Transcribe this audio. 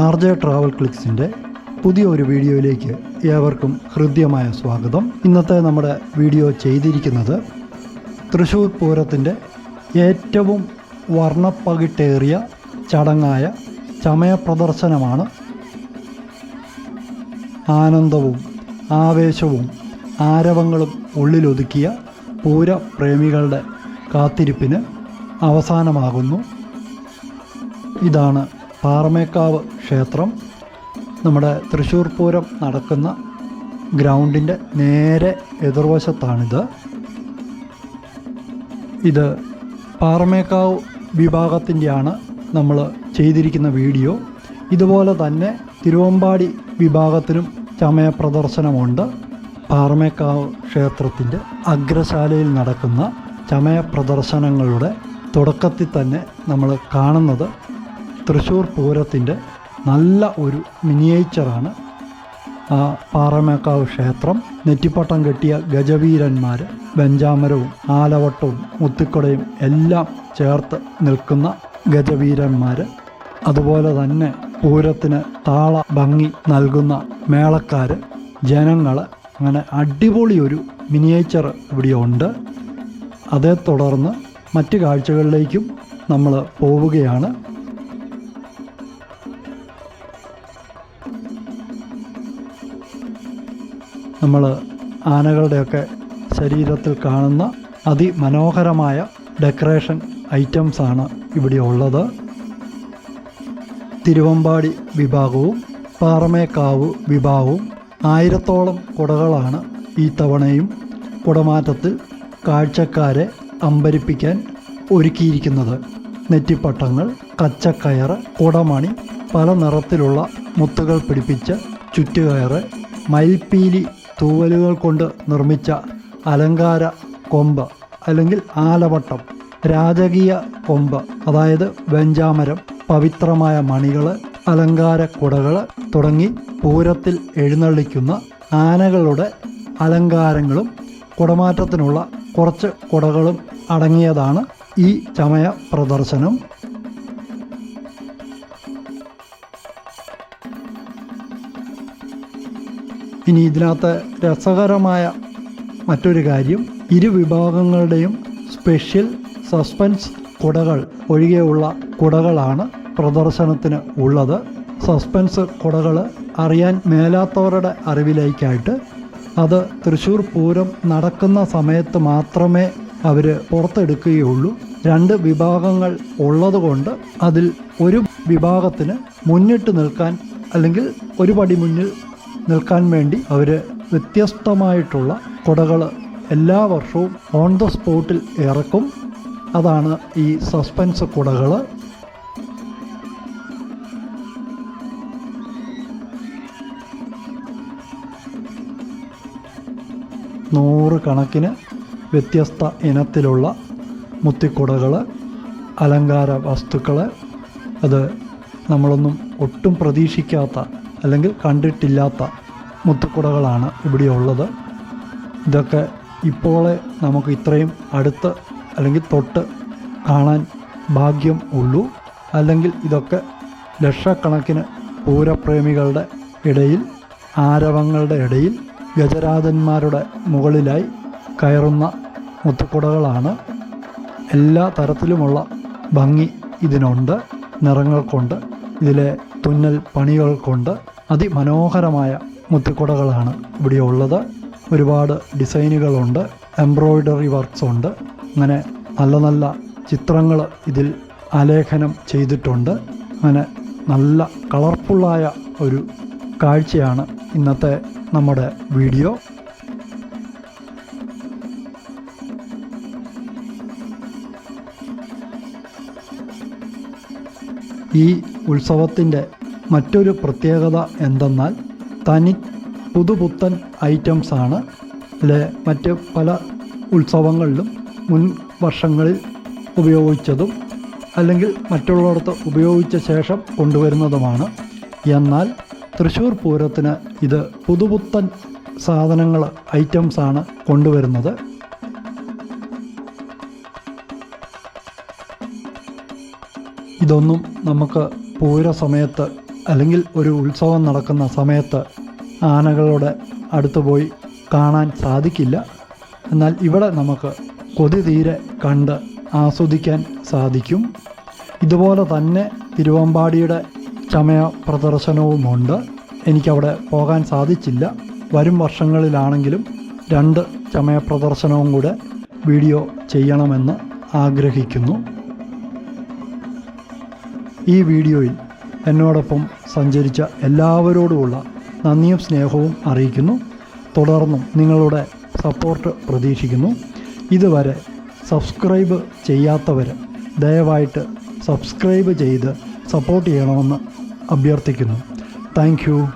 R J travel ക്ലിക്സിന്റെ പുതിയ ഒരു വീഡിയോയിലേക്ക് ഏവർക്കും ഹൃദ്യമായ സ്വാഗതം. ഇന്നത്തെ നമ്മുടെ വീഡിയോ ചെയ്തിരിക്കുന്നത് തൃശ്ശൂർ പൂരത്തിന്റെ ഏറ്റവും വർണപ്പകിട്ടേറിയ ചടങ്ങായ ചമയ പ്രദർശനമാണ് ആനന്ദവും ആവേശവും ആരവങ്ങളും ഉള്ളിലൊതുക്കിയ പൂരപ്രേമികളുടെ കാത്തിരിപ്പിന് അവസാനമാകുന്നു. ഇതാണ് പാറമേക്കാവ് ക്ഷേത്രം നമ്മുടെ തൃശ്ശൂർ പൂരം നടക്കുന്ന ഗ്രൗണ്ടിന്റെ നേരെ എതിർവശത്താണിത്. ഇത് പാറമേക്കാവ് വിഭാഗത്തിന്റെയാണ് നമ്മൾ ചെയ്തിരിക്കുന്ന വീഡിയോ. ഇതുപോലെ തന്നെ തിരുവമ്പാടി വിഭാഗത്തിനും ചമയ പ്രദർശനമുണ്ട്. പാറമേക്കാവ് ക്ഷേത്രത്തിന്റെ അഗ്രശാലയിൽ നടക്കുന്ന ചമയ പ്രദർശനങ്ങളുടെ തുടക്കത്തിൽ തന്നെ നമ്മൾ കാണുന്നത് തൃശ്ശൂർ പൂരത്തിന്റെ നല്ല ഒരു മിനിയേച്ചറാണ് ആ പാറമേക്കാവ് ക്ഷേത്രം. നെറ്റിപ്പട്ടം കെട്ടിയ ഗജവീരന്മാർ വെഞ്ചാമരവും ആലവട്ടവും മുത്തിക്കുടയും എല്ലാം ചേർത്ത് നിൽക്കുന്ന ഗജവീരന്മാർ. അതുപോലെ തന്നെ പൂരത്തിന് താള ഭംഗി നൽകുന്ന മേളക്കാർ. ജനങ്ങൾ അങ്ങനെ അടിപൊളി ഒരു മിനിയേച്ചർ ഇവിടെയുണ്ട്. അതേ തുടർന്ന് മറ്റ് കാഴ്ചകളിലേക്കും നമ്മൾ പോവുകയാണ്. നമ്മൾ ആനകളുടെയൊക്കെ ശരീരത്തിൽ കാണുന്ന അതിമനോഹരമായ ഡെക്കറേഷൻ ഐറ്റംസാണ് ഇവിടെ ഉള്ളത്. തിരുവമ്പാടി വിഭാഗവും പാറമേക്കാവ് വിഭാഗവും ആയിരത്തോളം കുടകളാണ് ഈ തവണയും കുടമാറ്റത്തിൽ കാഴ്ചക്കാരെ അമ്പരിപ്പിക്കാൻ ഒരുക്കിയിരിക്കുന്നത്. നെറ്റിപ്പട്ടങ്ങൾ കച്ചക്കയറ് കുടമണി പല നിറത്തിലുള്ള മുത്തുകൾ പിടിപ്പിച്ച ചുറ്റുകയറ് മയിൽപ്പീലി തൂവലുകൾ കൊണ്ട് നിർമ്മിച്ച അലങ്കാര കൊമ്പ് അല്ലെങ്കിൽ ആലവട്ടം രാജകീയ കൊമ്പ് അതായത് വെഞ്ചാമരം പവിത്രമായ മണികൾ അലങ്കാര കുടകൾ തുടങ്ങി പൂരത്തിൽ എഴുന്നള്ളിക്കുന്ന ആനകളുടെ അലങ്കാരങ്ങളും കുടമാറ്റത്തിനുള്ള കുറച്ച് കുടകളും അടങ്ങിയതാണ് ഈ ചമയ പ്രദർശനം. ഇനി ഇതിനകത്ത് രസകരമായ മറ്റൊരു കാര്യം ഇരു വിഭാഗങ്ങളുടെയും സ്പെഷ്യൽ സസ്പെൻസ് കുടകൾ ഒഴികെയുള്ള കുടകളാണ് പ്രദർശനത്തിന് ഉള്ളത്. സസ്പെൻസ് കുടകൾ അറിയാൻ മേലാത്തവരുടെ അറിവിലേക്കായിട്ട് അത് തൃശ്ശൂർ പൂരം നടക്കുന്ന സമയത്ത് മാത്രമേ അവർ പുറത്തെടുക്കുകയുള്ളൂ. രണ്ട് വിഭാഗങ്ങൾ ഉള്ളതുകൊണ്ട് അതിൽ ഒരു വിഭാഗത്തിന് മുന്നിട്ട് നിൽക്കാൻ അല്ലെങ്കിൽ ഒരു പടി മുന്നിൽ നിൽക്കാൻ വേണ്ടി അവർ വ്യത്യസ്തമായിട്ടുള്ള കുടകൾ എല്ലാ വർഷവും ഓൺ ദ സ്പോട്ടിൽ ഇറക്കും. അതാണ് ഈ സസ്പെൻസ് കുടകൾ നൂറ് കണക്കിന് വ്യത്യസ്ത ഇനത്തിലുള്ള മുത്തിക്കുടകൾ അലങ്കാര വസ്തുക്കൾ അത് നമ്മളൊന്നും ഒട്ടും പ്രതീക്ഷിക്കാത്ത അല്ലെങ്കിൽ കണ്ടിട്ടില്ലാത്ത മുത്തുക്കുടകളാണ് ഇവിടെ ഉള്ളത്. ഇതൊക്കെ ഇപ്പോളെ നമുക്ക് ഇത്രയും അടുത്ത് അല്ലെങ്കിൽ തൊട്ട് കാണാൻ ഭാഗ്യം ഉള്ളൂ. അല്ലെങ്കിൽ ഇതൊക്കെ ലക്ഷക്കണക്കിന് പൂരപ്രേമികളുടെ ഇടയിൽ ആരവങ്ങളുടെ ഇടയിൽ ഗജരാജന്മാരുടെ മുകളിലായി കയറുന്ന മുത്തുക്കുടകളാണ്. എല്ലാ തരത്തിലുമുള്ള ഭംഗി ഇതിനുണ്ട്. നിറങ്ങൾ കൊണ്ട് ഇതിലെ തുന്നൽ പണികൾ കൊണ്ട് അതിമനോഹരമായ മുത്തുക്കുടകളാണ് ഇവിടെ ഉള്ളത്. ഒരുപാട് ഡിസൈനുകളുണ്ട് എംബ്രോയ്ഡറി വർക്ക്സ് ഉണ്ട്. അങ്ങനെ നല്ല നല്ല ചിത്രങ്ങൾ ഇതിൽ ആലേഖനം ചെയ്തിട്ടുണ്ട്. അങ്ങനെ നല്ല കളർഫുള്ളായ ഒരു കാഴ്ചയാണ് ഇന്നത്തെ നമ്മുടെ വീഡിയോ. ഈ ഉത്സവത്തിന്റെ മറ്റൊരു പ്രത്യേകത എന്തെന്നാൽ തനി പുതുപുത്തൻ ഐറ്റംസാണ്. അല്ലെ മറ്റ് പല ഉത്സവങ്ങളിലും മുൻ വർഷങ്ങളിൽ ഉപയോഗിച്ചതും അല്ലെങ്കിൽ മറ്റുള്ളിടത്ത് ഉപയോഗിച്ച ശേഷം കൊണ്ടുവരുന്നതുമാണ്. എന്നാൽ തൃശ്ശൂർ പൂരത്തിന് ഇത് പുതുപുത്തൻ സാധനങ്ങൾ ഐറ്റംസാണ് കൊണ്ടുവരുന്നത്. ഇതൊന്നും നമുക്ക് പൂര സമയത്ത് അല്ലെങ്കിൽ ഒരു ഉത്സവം നടക്കുന്ന സമയത്ത് ആനകളോട് അടുത്ത് പോയി കാണാൻ സാധിക്കില്ല. എന്നാൽ ഇവിടെ നമുക്ക് കൊതി തീരെ കണ്ട് ആസ്വദിക്കാൻ സാധിക്കും. ഇതുപോലെ തന്നെ തിരുവമ്പാടിയുടെ ചമയ പ്രദർശനവുമുണ്ട്. എനിക്കവിടെ പോകാൻ സാധിച്ചില്ല. വരും വർഷങ്ങളിലാണെങ്കിലും രണ്ട് ചമയ പ്രദർശനവും കൂടെ വീഡിയോ ചെയ്യണമെന്ന് ആഗ്രഹിക്കുന്നു. ഈ വീഡിയോയിൽ എന്നോടൊപ്പം സഞ്ചരിച്ച എല്ലാവരോടുമുള്ള നന്ദിയും സ്നേഹവും അറിയിക്കുന്നു. തുടർന്നും നിങ്ങളുടെ സപ്പോർട്ട് പ്രതീക്ഷിക്കുന്നു. ഇതുവരെ സബ്സ്ക്രൈബ് ചെയ്യാത്തവർ ദയവായിട്ട് സബ്സ്ക്രൈബ് ചെയ്ത് സപ്പോർട്ട് ചെയ്യണമെന്ന് അഭ്യർത്ഥിക്കുന്നു. താങ്ക്